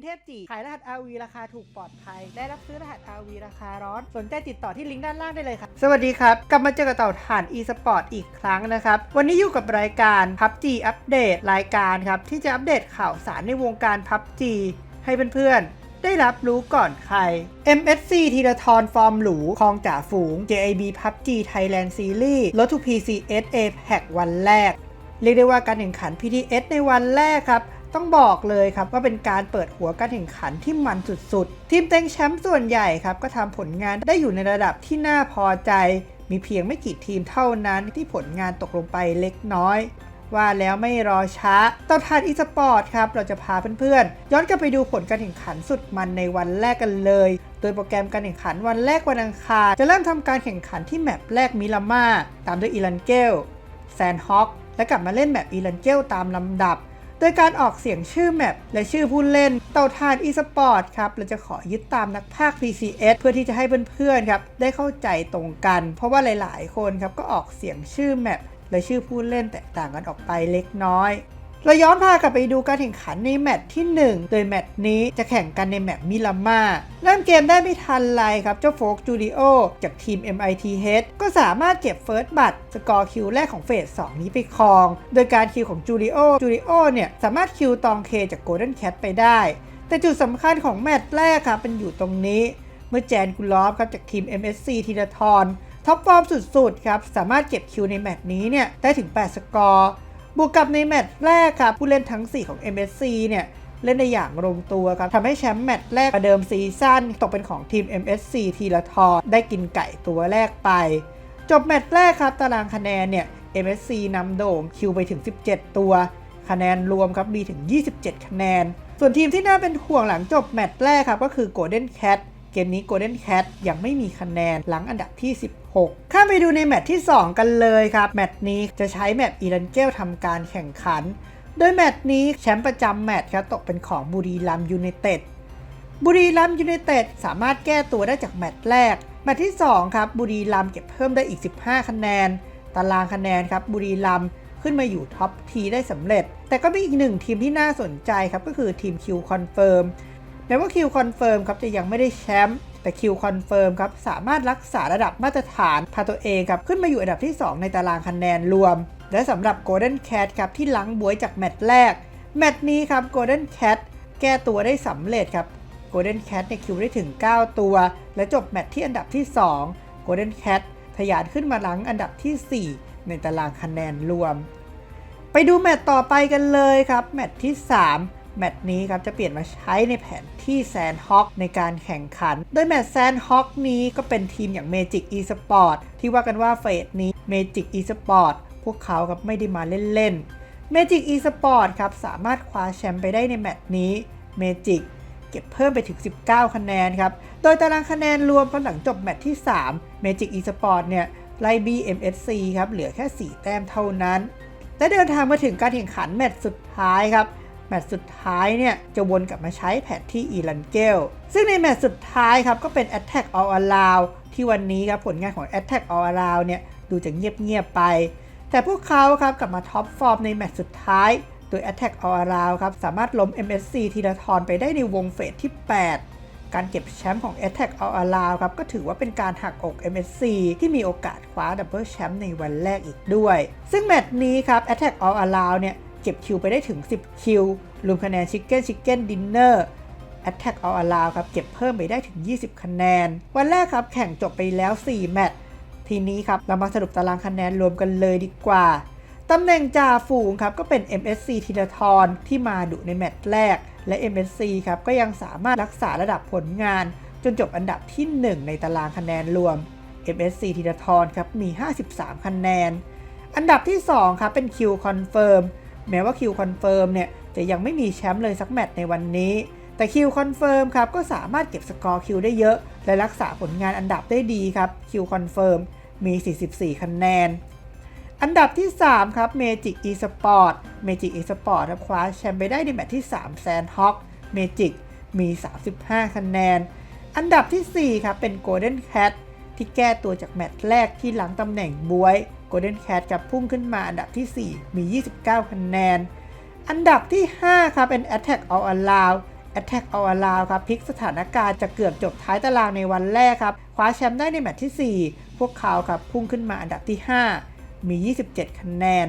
นเทพจีขายรหัส RV ราคาถูกปลอดภัย ได้รับซื้อรหัส RV ราคาร้อน สนใจติดต่อที่ลิงก์ด้านล่างได้เลยครับสวัสดีครับ กลับมาเจอกับเต่าถ่าน e-sport อีกครั้งนะครับ วันนี้อยู่กับรายการ PUBG อัปเดตรายการครับ ที่จะอัปเดตข่าวสารในวงการ PUBG ให้เพื่อนๆได้รับรู้ก่อนใคร MSC ทีละทอนฟอร์มหรูคองจ่าฝูง JAB PUBG Thailand Series รถทู PCS APEC วันแรก เรียกได้ว่าการแข่งขัน PTS ในวันแรกครับ ต้องบอกเลยครับว่าเป็นการเปิดหัวการแข่งขันที่มันสุดๆ ทีมเต็งแชมป์ส่วนใหญ่ครับก็ทำผลงานได้อยู่ในระดับที่น่าพอใจ มีเพียงไม่กี่ทีมเท่านั้นที่ผลงานตกลงไปเล็กน้อย ว่าแล้วไม่รอช้าต่อทานอีสปอร์ตครับ เราจะพาเพื่อนๆ ย้อนกลับไปดูผลการแข่งขันสุดมันในวันแรกกันเลย โดยโปรแกรมการแข่งขันวันแรกวันอังคารจะเริ่มทำการแข่งขันที่แมปแรกมิลาม่าตามด้วยอีลันเกลแซนฮอคและกลับมาเล่นแมปอีลันเกลตามลำดับ โดยการออกเสียงชื่อแมปและชื่อผู้เล่นเต่าทาน e-sport ครับเราจะขอยึดตามนักภาค PCS เพื่อที่จะให้เพื่อนๆครับได้เข้าใจตรงกัน เพราะว่าหลายๆ คนครับก็ออกเสียงชื่อแมปและชื่อผู้เล่นแตกต่างกันออกไปเล็กน้อย เราย้อนพากลับไปดูการแข่งขันในแมตช์ที่ 1 โดยแมตช์นี้จะแข่งกันในแมปมิลาม่าเริ่มเกมได้ไม่ทันไรครับ เจ้าโฟกจูดิโอจากทีม MITH ก็สามารถเก็บเฟิร์สบัตสกอร์คิวแรกของเฟส 2 นี้ไปครอง โดยการคิวของจูดิโอจูดิโอเนี่ย สามารถคิวตองเคจากโกลเด้นแคทไปได้ แต่จุดสำคัญของแมตช์แรกครับเป็นอยู่ตรงนี้ เมื่อแจนกุลอฟครับจากทีม MSC ทีละทอนท็อปฟอร์มสุดๆครับสามารถเก็บคิวในแมตช์นี้เนี่ยได้ถึง 8 สกอร์ บวกกับในแมตช์แรกครับผู้เล่นทั้ง 4 ของ MSC เนี่ยเล่นได้อย่างลงตัวครับทำให้แชมป์แมตช์แรกประเดิมซีซั่นตกเป็นของทีม MSC ทีละทอได้กินไก่ตัวแรกไป จบแมตช์แรกครับ ตารางคะแนนเนี่ย MSC นำโด่งคิวไปถึง 17 ตัว คะแนนรวมครับมีถึง 27 คะแนน ส่วนทีมที่น่าเป็นห่วงหลังจบแมตช์แรกครับก็คือ Golden Cat เกมนี้ Golden Cat ยังไม่มีคะแนนหลังอันดับที่ 6 ข้ามไปดูในแมตช์ที่ 2 กันเลยครับ แมตช์นี้จะใช้แมปอีรันเกลทำการแข่งขัน โดยแมตช์นี้แชมป์ประจำแมตช์ครับตกเป็นของบุรีรัมยูไนเต็ด บุรีรัมยูไนเต็ดสามารถแก้ตัวได้จากแมตช์แรก แมตช์ที่ 2 ครับ บุรีรัมเก็บเพิ่มได้อีก 15 คะแนน ตารางคะแนนครับบุรีรัมขึ้นมาอยู่ท็อปทีได้สำเร็จ แต่ก็มีอีกหนึ่งทีมที่น่าสนใจครับก็คือทีมคิวคอนเฟิร์มแม้ว่าคิวคอนเฟิร์มครับจะยังไม่ได้แชมป์ แต่คิวคอนเฟิร์มครับสามารถรักษาระดับมาตรฐานพาตัวเองครับขึ้นมาอยู่อันดับที่ 2 ในตารางคะแนนรวม และสำหรับ Golden Cat ครับที่ล้างบวยจากแมตช์แรก แมตช์นี้ครับ Golden Cat แก้ตัวได้สำเร็จครับ Golden Cat ในคิวได้ถึง 9 ตัว และจบแมตช์ที่อันดับที่ 2 Golden Cat ทะยานขึ้นมาหลังอันดับทีสี่4 ในตารางคะแนนรวม ไปดูแมตช์ต่อไปกันเลยครับ แมตช์ที่ 3 แมตช์นี้ครับจะเปลี่ยนมาใช้ในแผนที่แซนฮอคในการแข่งขัน โดยแมตช์แซนฮอคนี้ก็เป็นทีมอย่าง Magic Esport ที่ว่ากันว่าเฟสนี้ Magic Esport พวกเขาครับไม่ได้มาเล่นๆ Magic Esport ครับสามารถคว้าแชมป์ไปได้ในแมตช์นี้ Magic เก็บเพิ่มไปถึง 19 คะแนนครับ โดยตารางคะแนนรวมหลังจบแมตช์ที่ 3 Magic Esport เนี่ยไล่ BMSC ครับ เหลือแค่ 4 แต้มเท่านั้น และเดินทางมาถึงการแข่งขันแมตช์สุดท้ายครับ แมตช์สุดท้ายเนี่ยจะวนกลับมาใช้แผนที่อีลันเกล ซึ่งในแมตช์สุดท้ายครับก็เป็น Attack All Around ที่วันนี้ครับผลงานของ Attack All Around เนี่ยดูจะเงียบๆไป แต่พวกเขาครับกลับมาท็อปฟอร์มในแมตช์สุดท้ายโดย Attack All Around ครับสามารถล้ม MSC ทีละทอนไปได้ในวงเฟสที่ 8การเก็บแชมป์ของ Attack All Around ครับก็ถือว่าเป็นการหักอก MSC ที่มีโอกาสคว้าดับเบิลแชมป์ในวันแรกอีกด้วย ซึ่งแมตช์นี้ครับ Attack All Around เนี่ย เก็บคิวไปได้ถึง 10 คิว รวมคะแนน Chicken Chicken Dinner Attack All Around ครับ เก็บเพิ่มไปได้ถึง 20 คะแนน วันแรกครับ แข่งจบไปแล้ว 4 แมตช์ทีนี้ครับ เรามาสรุปตารางคะแนนรวมกันเลยดีกว่า ตำแหน่งจ่าฝูงครับ ก็เป็น MSC ทีละทอนที่มาดุในแมตช์แรก และ MSC ครับ ก็ยังสามารถรักษาระดับผลงาน จนจบอันดับที่ 1 ในตารางคะแนนรวม MSC ทีละทอนครับมี 53 คะแนน อันดับที่ 2 ครับ เป็น Q Confirm แม้ว่า Q Confirm เนี่ยจะยังไม่มีแชมป์เลยสักแมตช์ในวันนี้ แต่ Q Confirm ครับก็สามารถเก็บสกอร์คิวได้เยอะ และรักษาผลงานอันดับได้ดีครับ Q Confirm มี 44 คะแนน อันดับที่ 3 ครับ Magic Esport Magic Esport ครับคว้าแชมป์ไปได้ในแมตช์ที่3 Sandhawk Magic มี 35 คะแนน อันดับทีสี่4 ครับเป็น Golden Cat ที่แก้ตัวจากแมตช์แรกที่หลังตำแหน่งบวย Golden Cat กับพุ่งขึ้นมาอันดับทีสี่ 4 มี 29 คะแนน อันดับที่ 5 ครับเป็น Attack All Around Attack All Around ครับพลิกสถานการณ์จากเกือบจบท้ายตารางในวันแรกครับคว้าแชมป์ได้ในแมตช์ที่ 4 พวกเขาครับพุ่งขึ้นมาอันดับที่ 5 มี 27 คะแนน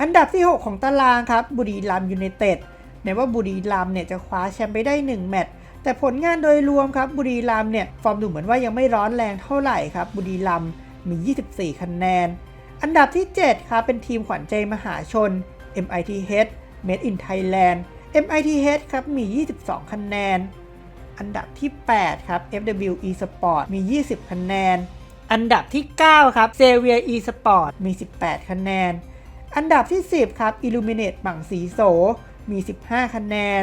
อันดับที่ 6 ของตารางครับบุรีรัมยูไนเต็ดแม้ว่าบุรีรัมเนี่ยจะคว้าแชมป์ไปได้ 1 แมตช์แต่ผลงานโดยรวมครับบุรีรัมเนี่ยฟอร์มดูเหมือนว่ายังไม่ร้อนแรงเท่าไหร่ครับบุรีรัมย์มี 24 คะแนน อันดับที่ 7 ครับเป็นทีมขวัญใจมหาชน MITH Made in Thailand MITH ครับมี 22 คะแนน อันดับที่ 8 ครับ FW eSport มี 20 คะแนน อันดับที่ 9 ครับ Xavier eSport มี 18 คะแนน อันดับที่ 10 ครับ Illuminate บังสีโส มี 15 คะแนน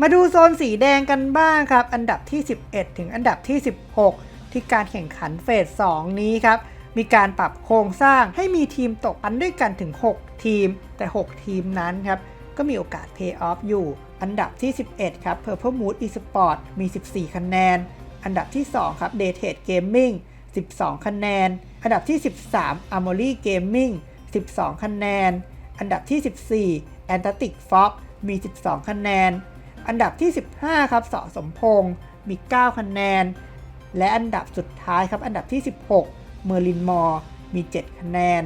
มาดูโซนสีแดงกันบ้างครับ อันดับที่ 11 ถึงอันดับที่ 16 ที่การแข่งขันเฟส 2 นี้ครับ มีการปรับโครงสร้างให้มีทีมตกอันด้วยกันถึง 6 ทีม แต่ 6 ทีมนั้นครับก็มีโอกาส Pay Off อยู่ อันดับที่ 11 ครับ Purple Mood Esport มี 14 คะแนน อันดับที่ 2 ครับ d a t e d Gaming 12 คะแนน อันดับที่ 13 Amory Gaming 12 คะแนน อันดับที่ 14 Antarctic Fox มี 12 คะแนน อันดับที่ 15 ครับสอสมพงษ์มี 9 คะแนน และอันดับสุดท้ายครับ อันดับที่ 16 เมอร์ลินมอร์มี 7 คะแนน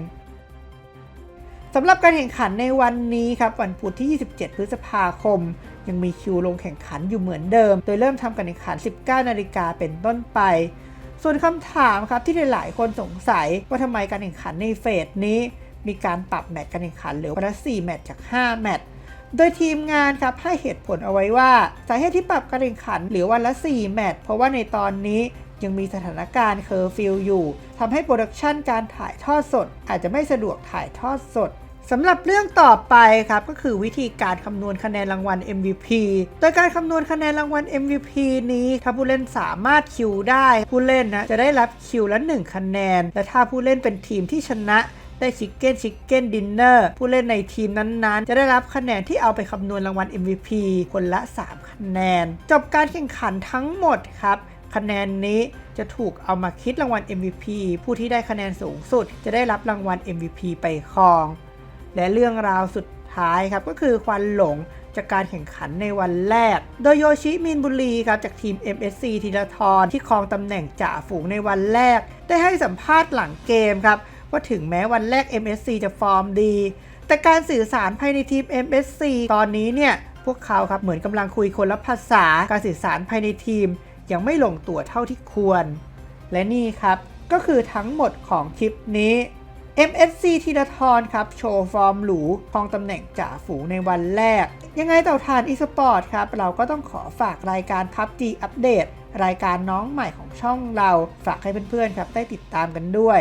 สำหรับการแข่งขันในวันนี้ครับวันพุธที่ 27 พฤษภาคม ยังมีคิวลงแข่งขันอยู่เหมือนเดิม โดยเริ่มทำการแข่งขัน 19 นาฬิกาเป็นต้นไป ส่วนคำถามครับที่หลายๆคนสงสัยว่าทำไมการแข่งขันในเฟสนี้ มีการปรับแมตช์การแข่งขันเหลือวันละ4แมตช์จาก 5 แมตช์โดยทีมงานครับให้เหตุผลเอาไว้ว่าสาเหตุที่ปรับการแข่งขันเหลือวันละ 4 แมตช์เพราะว่าในตอนนี้ ยังมีสถานการณ์เคอร์ฟิวอยู่ทำให้โปรดักชันการถ่ายทอดสด อาจจะไม่สะดวกถ่ายทอดสดสำหรับเรื่องต่อไปครับก็คือวิธีการคำนวณคะแนนรางวัล MVP โดยการคำนวณคะแนนรางวัล MVP นี้ถ้าผู้เล่นสามารถคิวได้ ผู้เล่นนะจะได้รับคิวละ 1 คะแนน และถ้าผู้เล่นเป็นทีมที่ชนะได้ชิคเก้นชิคเก้นดินเนอร์ผู้เล่นในทีมนั้นๆ จะได้รับคะแนนที่เอาไปคำนวณรางวัล MVP คนละ 3 คะแนน จบการแข่งขันทั้งหมดครับ คะแนนนี้จะถูกเอามาคิดรางวัล MVP ผู้ที่ได้คะแนนสูงสุด จะได้รับรางวัล MVP ไปครอง และเรื่องราวสุดท้ายครับก็คือควันหลงจากการแข่งขันในวันแรก โดยโยชิมินบุรีครับจากทีม MSC ธีรทรที่ครองตำแหน่งจ่าฝูงในวันแรก ได้ให้สัมภาษณ์หลังเกมครับ ว่าถึงแม้วันแรก MSC จะฟอร์มดี แต่การสื่อสารภายในทีม MSC ตอนนี้เนี่ย พวกเขาครับเหมือนกำลังคุยคนละภาษาการสื่อสารภายในทีม ยังไม่ลงตัวเท่าที่ควร และนี่ครับก็คือทั้งหมดของคลิปนี้ MSC ธีรทรครับ โชว์ฟอร์มหรูครองตำแหน่งจ่าฝูงในวันแรก ยังไงเต่าทานอีสปอร์ตครับ เราก็ต้องขอฝากรายการ PUBG อัปเดตรายการน้องใหม่ของช่องเราฝากให้เพื่อนๆครับ ได้ติดตามกันด้วย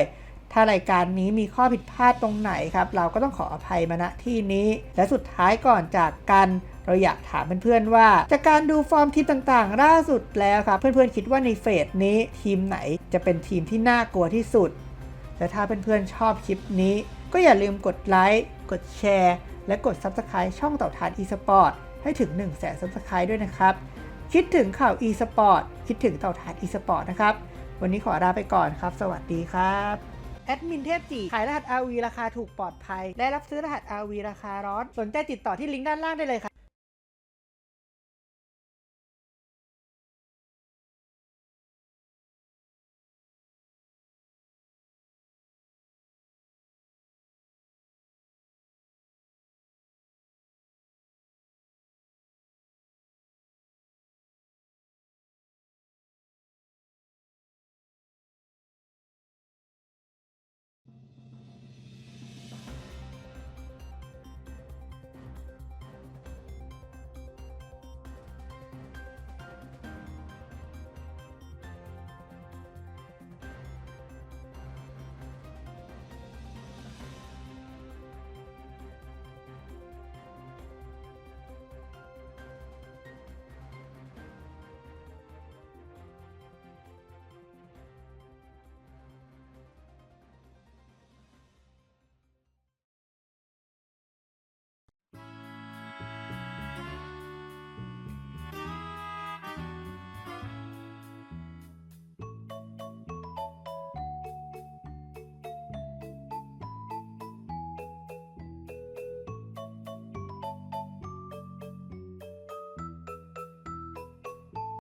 ถ้ารายการนี้มีข้อผิดพลาดตรงไหนครับ เราก็ต้องขออภัยมาณที่นี้ และสุดท้ายก่อนจากกัน เราอยากถามเพื่อนๆว่า จากการดูฟอร์มทีมต่างๆล่าสุดแล้วครับเพื่อนๆคิดว่าในเฟสนี้ทีมไหนจะเป็นทีมที่น่ากลัวที่สุด และถ้าเพื่อนๆชอบคลิปนี้ ก็อย่าลืมกดไลค์กดแชร์ และกด Subscribe ช่องเต่าทาน eSport ให้ถึง 1 0 0 0 0แสน Subscribe ด้วยนะครับ คิดถึงข่าว eSport คิดถึงเต่าทาน eSport นะครับ วันนี้ขอลาไปก่อนครับ สวัสดีครับแอดมินเทพจีขายรหัส RV ราคาถูกปลอดภัย และรับซื้อรหัส RV ราคาร้อน สนใจติดต่อที่ลิงก์ด้านล่างได้เลยครับ